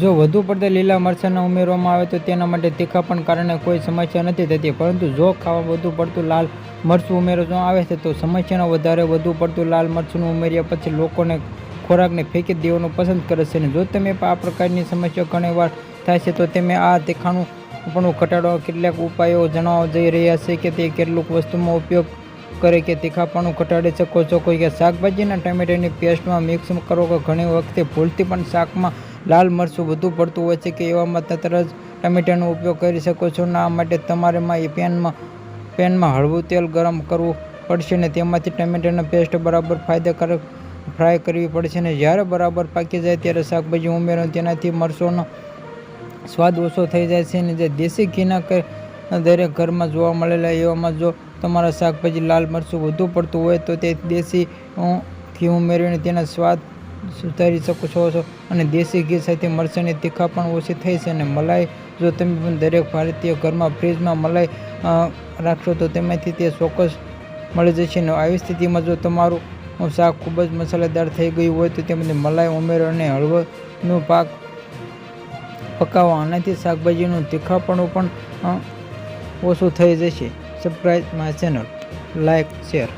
જો વધુ પડતા લીલા મરચાંના ઉમેરવામાં આવે તો તેના માટે તીખાપણ કારણે કોઈ સમસ્યા નથી થતી. પરંતુ જો ખાવા વધુ પડતું લાલ મરચું ઉમેરવામાં આવે છે તો સમસ્યાનો વધારે વધુ પડતું લાલ મરચું ઉમેર્યા પછી લોકોને ખોરાકને ફેંકી દેવાનું પસંદ કરે છે. અને જો તમે આ પ્રકારની સમસ્યા ઘણીવાર થાય છે તો તમે આ તીખાનું પણ ઘટાડવા કેટલાક ઉપાયો જણાવવા જઈ રહ્યા છે કે તે કેટલુંક વસ્તુમાં ઉપયોગ કરે કે તીખાપણું ઘટાડી શકો છો? કોઈ કે શાકભાજીના ટમેટાની પેસ્ટમાં મિક્સ કરો કે ઘણી વખતે ભૂલથી પણ શાકમાં લાલ મરચું વધુ પડતું હોય છે કે એવામાં તત્ર જ ટમેટાનો ઉપયોગ કરી શકો છો. ને, આ માટે તમારે એ પેનમાં પેનમાં હળવું તેલ ગરમ કરવું પડશે ને તેમાંથી ટમેટાના પેસ્ટ બરાબર ફાયદાકારક ફ્રાય કરવી પડશે ને જ્યારે બરાબર પાકી જાય ત્યારે શાકભાજી ઉમેરો તેનાથી મરચોનો સ્વાદ ઓછો થઈ જાય છે અને જે દેશી ઘીના દરેક ઘરમાં જોવા મળેલા એવામાં જો તમારા શાકભાજી લાલ મરચું વધુ પડતું હોય તો તે દેશી ઘી ઉમેરીને તેના સ્વાદ સુધારી શકો છો છો. અને દેશી ઘી સાથે મરચાંની તીખા પણ ઓછી થઈ છે અને મલાઈ, જો તમે પણ દરેક ભારતીય ઘરમાં ફ્રીજમાં મલાઈ રાખશો તો તેમાંથી તે ચોક્કસ મળી જશે. અને આવી સ્થિતિમાં જો તમારું શાક ખૂબ જ મસાલેદાર થઈ ગયું હોય તો તેમાંથી મલાઈ, ઉમેરો અને હળવદનું પાક પકાવો. આનાથી શાકભાજીનું તીખાપણું પણ ઓછું થઈ જશે. Subscribe my channel like share